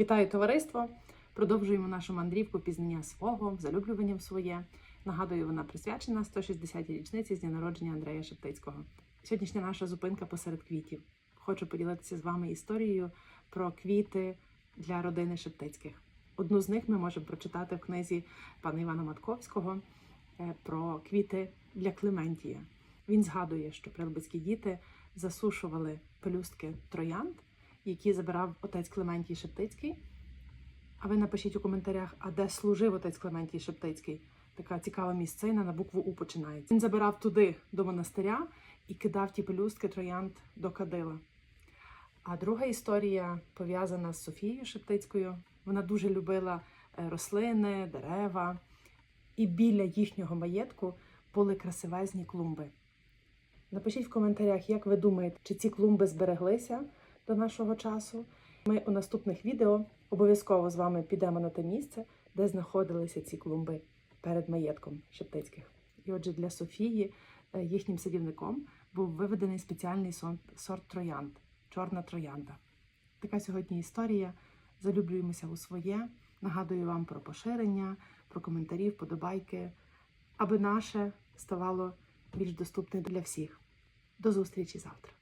Вітаю товариство! Продовжуємо нашу мандрівку пізнання свого, залюблювання в своє. Нагадую, вона присвячена 160-й річниці з дня народження Андрея Шептицького. Сьогоднішня наша зупинка посеред квітів. Хочу поділитися з вами історією про квіти для родини Шептицьких. Одну з них ми можемо прочитати в книзі пана Івана Матковського е, про квіти для Клементія. Він згадує, що прилбицькі діти засушували пелюстки троянд, які забирав отець Клементій Шептицький. А ви напишіть у коментарях, а де служив отець Клементій Шептицький. Така цікава місцина на букву У починається. Він забирав туди до монастиря і кидав ті пелюстки троянд до кадила. А друга історія пов'язана з Софією Шептицькою. Вона дуже любила е, рослини, дерева, і біля їхнього маєтку були красивезні клумби. Напишіть в коментарях, як ви думаєте, чи ці клумби збереглися до нашого часу. Ми у наступних відео обов'язково з вами підемо на те місце, де знаходилися ці клумби перед маєтком Шептицьких. І отже, для Софії е, їхнім садівником був виведений спеціальний сорт троянд чорна троянда. Така сьогодні історія. Залюблюємося у своє. Нагадую вам про поширення, про коментарі, вподобайки, аби наше ставало більш доступне для всіх. До зустрічі завтра.